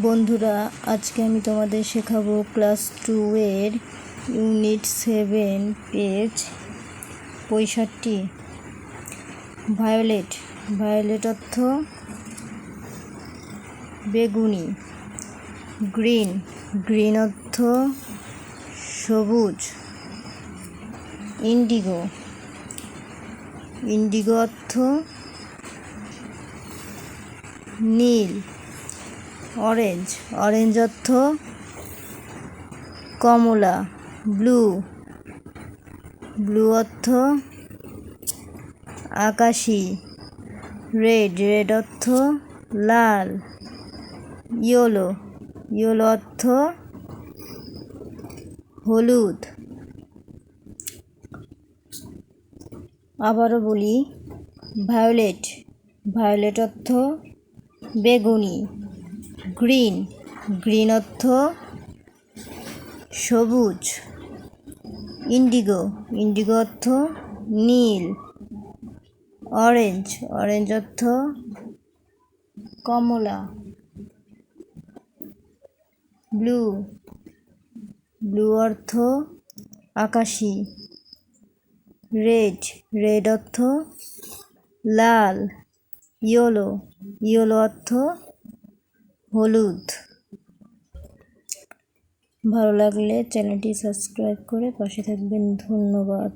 বন্ধুরা, আজকে আমি তোমাদের শেখাবো ক্লাস টু এর ইউনিট সেভেন পেজ পঁয়ষট্টি। ভায়োলেট ভায়োলেট অর্থ বেগুনি। গ্রিন গ্রিন অর্থ সবুজ। ইন্ডিগো ইন্ডিগো অর্থ নীল। অরেঞ্জ অরেঞ্জ অর্থ কমলা ব্লু ব্লু অর্থ আকাশি রেড রেড অর্থ লাল ইয়োলো ইয়োলো অর্থ হলুদ। আবারও বলি ভায়োলেট ভায়োলেট অর্থ বেগুনি। গ্রিন গ্রিন অর্থ সবুজ, ইন্ডিগো ইন্ডিগো অর্থ নীল, অরেঞ্জ অরেঞ্জ অর্থ কমলা, ব্লু ব্লু অর্থ আকাশি, রেড রেড অর্থ লাল, ইয়োলো ইয়োলো অর্থ হলুদ। ভালো লাগলে চ্যানেলটি সাবস্ক্রাইব করে পাশে থাকবেন। ধন্যবাদ।